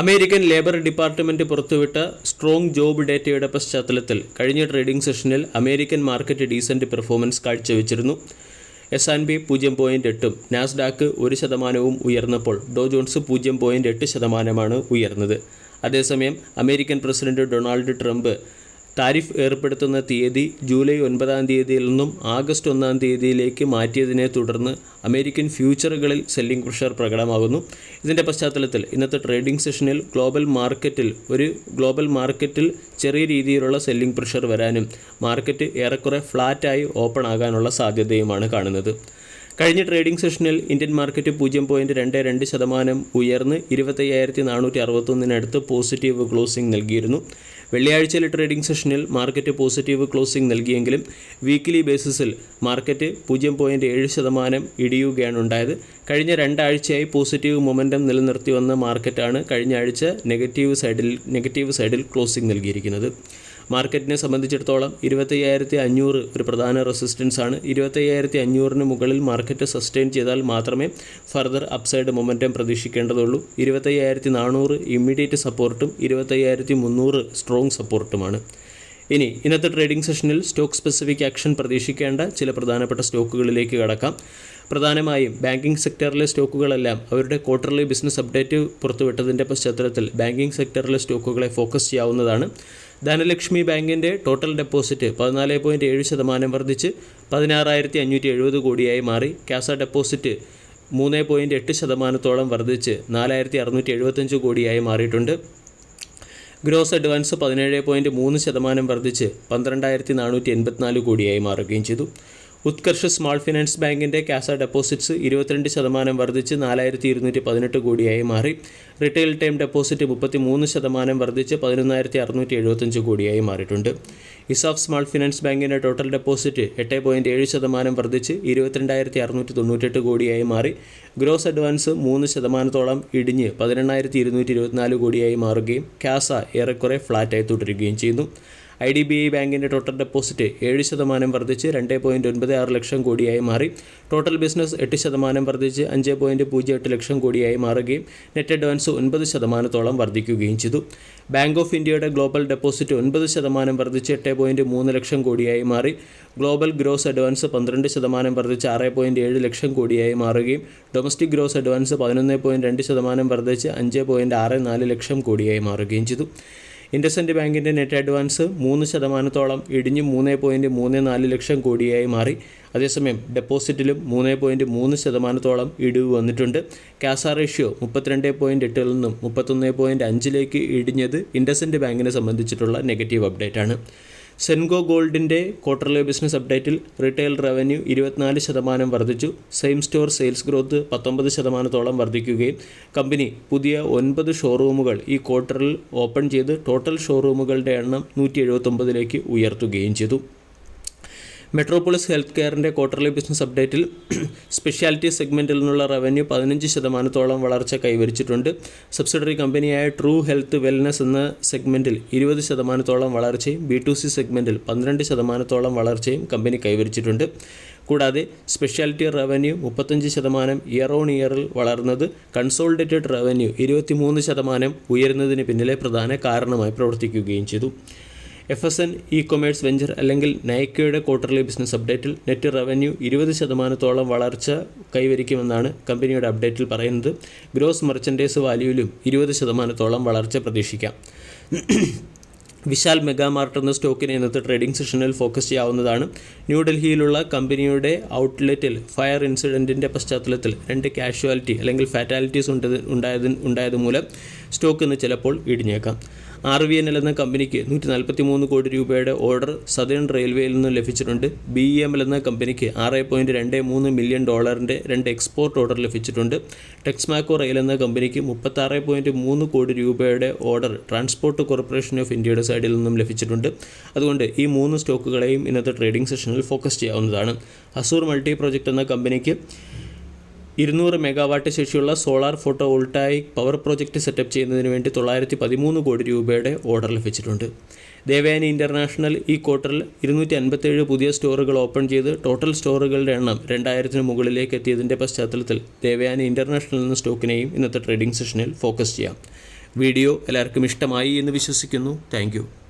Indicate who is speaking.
Speaker 1: American labour department പുറത്തുവിട്ട strong job ഡേറ്റയുടെ പശ്ചാത്തലത്തിൽ കഴിഞ്ഞ ട്രേഡിംഗ് സെഷനിൽ അമേരിക്കൻ മാർക്കറ്റ് ഡീസന്റ് പെർഫോമൻസ് കാഴ്ചവെച്ചിരുന്നു. എസ് ആൻഡ് ബി പൂജ്യം പോയിന്റ് എട്ടും നാസ്ഡാക്ക് ഒരു ശതമാനവും ഉയർന്നപ്പോൾ ഡോ ജോൺസ് പൂജ്യം പോയിന്റ് എട്ട് ശതമാനമാണ് ഉയർന്നത്. അതേസമയം American president Donald Trump tariff ഏർപ്പെടുത്തുന്ന തീയതി ജൂലൈ ഒൻപതാം തീയതിയിൽ നിന്നും ആഗസ്റ്റ് ഒന്നാം തീയതിയിലേക്ക് മാറ്റിയതിനെ തുടർന്ന് അമേരിക്കൻ ഫ്യൂച്ചറുകളിൽ സെല്ലിംഗ് പ്രഷർ പ്രകടമാകുന്നു. ഇതിന്റെ പശ്ചാത്തലത്തിൽ ഇന്നത്തെ ട്രേഡിംഗ് സെഷനിൽ ഗ്ലോബൽ മാർക്കറ്റിൽ ഒരു ഗ്ലോബൽ മാർക്കറ്റിൽ ചെറിയ രീതിയിലുള്ള സെല്ലിംഗ് പ്രഷർ വരാനും മാർക്കറ്റ് ഏറെക്കുറെ ഫ്ലാറ്റായി ഓപ്പൺ ആകാനുള്ള സാധ്യതയുമാണ് കാണുന്നത്. കഴിഞ്ഞ ട്രേഡിംഗ് സെഷനിൽ ഇന്ത്യൻ മാർക്കറ്റ് പൂജ്യം പോയിന്റ് രണ്ട് രണ്ട് ശതമാനം ഉയർന്ന് ഇരുപത്തയ്യായിരത്തി നാനൂറ്റി അറുപത്തൊന്നിനടുത്ത് പോസിറ്റീവ് ക്ലോസിംഗ് നൽകിയിരുന്നു. വെള്ളിയാഴ്ചയിലെ ട്രേഡിംഗ് സെഷനിൽ മാർക്കറ്റ് പോസിറ്റീവ് ക്ലോസിംഗ് നൽകിയെങ്കിലും വീക്കിലി ബേസിസിൽ മാർക്കറ്റ് പൂജ്യം പോയിന്റ് ഏഴ് ശതമാനം ഇടിയുകയാണ് ഉണ്ടായത്. കഴിഞ്ഞ രണ്ടാഴ്ചയായി പോസിറ്റീവ് മൊമെന്റം നിലനിർത്തി വന്ന മാർക്കറ്റാണ് കഴിഞ്ഞ ആഴ്ച നെഗറ്റീവ് സൈഡിൽ നെഗറ്റീവ് സൈഡിൽ ക്ലോസിംഗ് നൽകിയിരിക്കുന്നത്. മാർക്കറ്റിനെ സംബന്ധിച്ചിടത്തോളം ഇരുപത്തയ്യായിരത്തി അഞ്ഞൂറ് ഒരു പ്രധാന റെസിസ്റ്റൻസ് ആണ്. ഇരുപത്തയ്യായിരത്തി അഞ്ഞൂറിന് മുകളിൽ മാർക്കറ്റ് സസ്റ്റെയിൻ ചെയ്താൽ മാത്രമേ ഫർദർ അപ്സൈഡ് മൊമെന്റം പ്രതീക്ഷിക്കേണ്ടതുള്ളൂ. ഇരുപത്തയ്യായിരത്തി നാനൂറ് ഇമ്മീഡിയറ്റ് സപ്പോർട്ടും ഇരുപത്തയ്യായിരത്തി മുന്നൂറ് സ്ട്രോങ് സപ്പോർട്ടുമാണ് ഇനി ഇന്നത്തെ ട്രേഡിംഗ് സെഷനിൽ സ്റ്റോക്ക് സ്പെസിഫിക് ആക്ഷൻ പ്രതീക്ഷിക്കേണ്ട ചില പ്രധാനപ്പെട്ട സ്റ്റോക്കുകളിലേക്ക് കടക്കാം. പ്രധാനമായും ബാങ്കിംഗ് സെക്ടറിലെ സ്റ്റോക്കുകളെല്ലാം അവരുടെ ക്വാർട്ടർലി ബിസിനസ് അപ്ഡേറ്റ് പുറത്തുവിട്ടതിന്റെ പശ്ചാത്തലത്തിൽ ബാങ്കിംഗ് സെക്ടറിലെ സ്റ്റോക്കുകളെ ഫോക്കസ് ചെയ്യാവുന്നതാണ്. ധനലക്ഷ്മി ബാങ്കിന്റെ ടോട്ടൽ ഡെപ്പോസിറ്റ് പതിനാല് പോയിന്റ് ഏഴ് ശതമാനം വർദ്ധിച്ച് പതിനാറായിരത്തി അഞ്ഞൂറ്റി എഴുപത് കോടിയായി മാറി. ക്യാസ ഡെപ്പോസിറ്റ് മൂന്ന് പോയിന്റ് എട്ട് ശതമാനത്തോളം വർദ്ധിച്ച് നാലായിരത്തി അറുന്നൂറ്റി എഴുപത്തഞ്ച് കോടിയായി മാറിയിട്ടുണ്ട്. ഗ്രോസ് അഡ്വാൻസ് പതിനേഴ് പോയിന്റ് മൂന്ന് ശതമാനം വർദ്ധിച്ച് പന്ത്രണ്ടായിരത്തി നാനൂറ്റി എൺപത്തിനാല് കോടിയായി മാറുകയും ചെയ്തു. ഉത്കർഷ് സ്മാൾ ഫിനാൻസ് ബാങ്കിന്റെ കാസ ഡെപ്പോസിറ്റ്സ് ഇരുപത്തിരണ്ട് ശതമാനം വർദ്ധിച്ച് നാലായിരത്തി ഇരുന്നൂറ്റി പതിനെട്ട് കോടിയായി മാറി. റിട്ടെയിൽ ടൈം ഡെപ്പോസിറ്റ് മുപ്പത്തി മൂന്ന് ശതമാനം വർദ്ധിച്ച് പതിനൊന്നായിരത്തി അറുന്നൂറ്റി എഴുപത്തഞ്ച് കോടിയായി മാറിയിട്ടുണ്ട്. ഇസാഫ് സ്മാൾ ഫിനാൻസ് ബാങ്കിന്റെ ടോട്ടൽ ഡെപ്പോസിറ്റ് എട്ട് പോയിന്റ് ഏഴ് ശതമാനം വർദ്ധിച്ച് ഇരുപത്തിരണ്ടായിരത്തി അറുന്നൂറ്റി തൊണ്ണൂറ്റെട്ട് കോടിയായി മാറി. ഗ്രോസ് അഡ്വാൻസ് മൂന്ന് ശതമാനത്തോളം ഇടിഞ്ഞ് പതിനെണ്ണായിരത്തി ഇരുന്നൂറ്റി ഇരുപത്തിനാല് കോടിയായി മാറുകയും കാസ ഏറെക്കുറെ ഫ്ലാറ്റായി തുടരുകയും ചെയ്യുന്നു. ഐ ഡി ബി ഐ ബാങ്കിന്റെ ടോട്ടൽ ഡെപ്പോസിറ്റ് ഏഴ് ശതമാനം വർദ്ധിച്ച് രണ്ട് പോയിന്റ് ഒൻപത് ആറ് ലക്ഷം കോടിയായി മാറി. ടോട്ടൽ ബിസിനസ് എട്ട് ശതമാനം വർദ്ധിച്ച് അഞ്ച് പോയിന്റ് പൂജ്യം എട്ട് ലക്ഷം കോടിയായി മാറുകയും നെറ്റ് അഡ്വാൻസ് ഒൻപത് ശതമാനത്തോളം വർദ്ധിക്കുകയും ചെയ്തു. ബാങ്ക് ഓഫ് ഇന്ത്യയുടെ ഗ്ലോബൽ ഡെപ്പോസിറ്റ് ഒൻപത് ശതമാനം വർദ്ധിച്ച് എട്ട് പോയിന്റ് മൂന്ന് ലക്ഷം കോടിയായി മാറി. ഗ്ലോബൽ ഗ്രോസ് അഡ്വാൻസ് പന്ത്രണ്ട് ശതമാനം വർദ്ധിച്ച് ആറ് പോയിന്റ് ഏഴ് ലക്ഷം കോടിയായി മാറുകയും ഡൊമസ്റ്റിക് ഗ്രോസ് അഡ്വാൻസ് പതിനൊന്ന് പോയിന്റ് രണ്ട് ശതമാനം വർദ്ധിച്ച് അഞ്ച് പോയിന്റ് ആറ് നാല് ലക്ഷം കോടിയായി മാറുകയും ചെയ്തു. ഇൻഡസൻഡ് ബാങ്കിന്റെ നെറ്റ് അഡ്വാൻസ് മൂന്ന് ശതമാനത്തോളം ഇടിഞ്ഞ് മൂന്ന് പോയിന്റ് മൂന്ന് നാല് ലക്ഷം കോടിയായി മാറി. അതേസമയം ഡെപ്പോസിറ്റിലും മൂന്ന് പോയിന്റ് മൂന്ന് ശതമാനത്തോളം ഇടിവ് വന്നിട്ടുണ്ട്. കാസ റേഷ്യോ മുപ്പത്തിരണ്ട് പോയിന്റ് എട്ടിൽ നിന്നും മുപ്പത്തൊന്ന് പോയിന്റ് അഞ്ചിലേക്ക് ഇടിഞ്ഞത് ഇൻഡസൻഡ് ബാങ്കിനെ സംബന്ധിച്ചിട്ടുള്ള നെഗറ്റീവ് അപ്ഡേറ്റ് ആണ്. സെൻഗോ ഗോൾഡിന്റെ ക്വാർട്ടർലി ബിസിനസ് അപ്ഡേറ്റിൽ റീറ്റെയിൽ റവന്യൂ ഇരുപത്തിനാല് ശതമാനം വർദ്ധിച്ചു. സെയിം സ്റ്റോർ സെയിൽസ് ഗ്രോത്ത് പത്തൊമ്പത് ശതമാനത്തോളം വർദ്ധിക്കുകയും കമ്പനി പുതിയ ഒൻപത് ഷോറൂമുകൾ ഈ ക്വാർട്ടറിൽ ഓപ്പൺ ചെയ്ത് ടോട്ടൽ ഷോറൂമുകളുടെ എണ്ണം നൂറ്റി എഴുപത്തൊമ്പതിലേക്ക് ഉയർത്തുകയും ചെയ്തു. മെട്രോപോളിസ് ഹെൽത്ത് കെയറിന്റെ ക്വാർട്ടർലി ബിസിനസ് അപ്ഡേറ്റിൽ സ്പെഷ്യാലിറ്റി സെഗ്മെന്റിൽ നിന്നുള്ള റവന്യൂ പതിനഞ്ച് ശതമാനത്തോളം വളർച്ച കൈവരിച്ചിട്ടുണ്ട്. സബ്സിഡറി കമ്പനിയായ ട്രൂ ഹെൽത്ത് വെൽനസ് എന്ന സെഗ്മെന്റിൽ ഇരുപത് ശതമാനത്തോളം വളർച്ചയും ബി ടു സി സെഗ്മെന്റിൽ പന്ത്രണ്ട് ശതമാനത്തോളം വളർച്ചയും കമ്പനി കൈവരിച്ചിട്ടുണ്ട്. കൂടാതെ സ്പെഷ്യാലിറ്റി റവന്യൂ മുപ്പത്തഞ്ച് ശതമാനം ഇയർ ഓൺ ഇയറിൽ വളർന്നത് കൺസോളിഡേറ്റഡ് റവന്യൂ ഇരുപത്തിമൂന്ന് ശതമാനം ഉയരുന്നതിന് പിന്നിലെ പ്രധാന കാരണമായി പ്രവർത്തിക്കുകയും ചെയ്തു. F S N ecommerce venture അല്ലെങ്കിൽ നൈക്കയുടെ ക്വാർട്ടർലി ബിസിനസ് അപ്ഡേറ്റിൽ നെറ്റ് റവന്യൂ ഇരുപത് ശതമാനത്തോളം വളർച്ച കൈവരിക്കുമെന്നാണ് കമ്പനിയുടെ അപ്ഡേറ്റിൽ പറയുന്നത്. ഗ്രോസ് മെർച്ചൻഡൈസ് വാല്യൂവിലും ഇരുപത് ശതമാനത്തോളം വളർച്ച പ്രതീക്ഷിക്കാം. വിശാൽ മെഗാമാർട്ട് എന്ന സ്റ്റോക്കിന് ഇന്നത്തെ ട്രേഡിംഗ് സെഷനിൽ ഫോക്കസ് ചെയ്യാവുന്നതാണ്. ന്യൂഡൽഹിയിലുള്ള കമ്പനിയുടെ ഔട്ട്ലെറ്റിൽ ഫയർ ഇൻസിഡന്റിന്റെ പശ്ചാത്തലത്തിൽ രണ്ട് കാഷ്വാലിറ്റി അല്ലെങ്കിൽ ഫാറ്റാലിറ്റീസ് ഉണ്ടത് ഉണ്ടായത് ഉണ്ടായത് മൂലം സ്റ്റോക്ക് ഇന്ന് ചിലപ്പോൾ ഇടിഞ്ഞേക്കാം. ആർ വി എൻ എൽ എന്ന കമ്പനിക്ക് നൂറ്റി നാൽപ്പത്തി മൂന്ന് കോടി രൂപയുടെ ഓർഡർ സദേൺ റെയിൽവേയിൽ നിന്ന് ലഭിച്ചിട്ടുണ്ട്. ബി ഇ എം എൽ എന്ന കമ്പനിക്ക് ആറ് പോയിന്റ് രണ്ട് മൂന്ന് മില്യൺ ഡോളറിന്റെ രണ്ട് എക്സ്പോർട്ട് ഓർഡർ ലഭിച്ചിട്ടുണ്ട്. ടെക്സ്മാക്കോ റെയിൽ എന്ന കമ്പനിക്ക് മുപ്പത്താറ് പോയിന്റ് മൂന്ന് കോടി രൂപയുടെ ഓർഡർ ട്രാൻസ്പോർട്ട് കോർപ്പറേഷൻ ഓഫ് ഇന്ത്യയുടെ സൈഡിൽ നിന്നും ലഭിച്ചിട്ടുണ്ട്. അതുകൊണ്ട് ഈ മൂന്ന് സ്റ്റോക്കുകളെയും ഇന്നത്തെ ട്രേഡിംഗ് സെഷനിൽ ഫോക്കസ് ചെയ്യാവുന്നതാണ്. അസൂർ മൾട്ടി പ്രോജക്റ്റ് എന്ന കമ്പനിക്ക് ഇരുന്നൂറ് മെഗാവാട്ട് ശേഷിയുള്ള solar photovoltaic power project setup ചെയ്യുന്നതിന് വേണ്ടി തൊള്ളായിരത്തി പതിമൂന്ന് കോടി രൂപയുടെ ഓർഡർ ലഭിച്ചിട്ടുണ്ട്. ദേവയാനി ഇന്റർനാഷണൽ ഈ ക്വാർട്ടറിൽ ഇരുന്നൂറ്റി അൻപത്തേഴ് പുതിയ സ്റ്റോറുകൾ ഓപ്പൺ ചെയ്ത് ടോട്ടൽ സ്റ്റോറുകളുടെ എണ്ണം രണ്ടായിരത്തിന് മുകളിലേക്ക് എത്തിയതിന്റെ പശ്ചാത്തലത്തിൽ ദേവയാനി ഇന്റർനാഷണൽ എന്ന സ്റ്റോക്കിനെയും ഇന്നത്തെ ട്രേഡിംഗ് സെഷനിൽ ഫോക്കസ് ചെയ്യാം. വീഡിയോ എല്ലാവർക്കും ഇഷ്ടമായി എന്ന് വിശ്വസിക്കുന്നു. താങ്ക്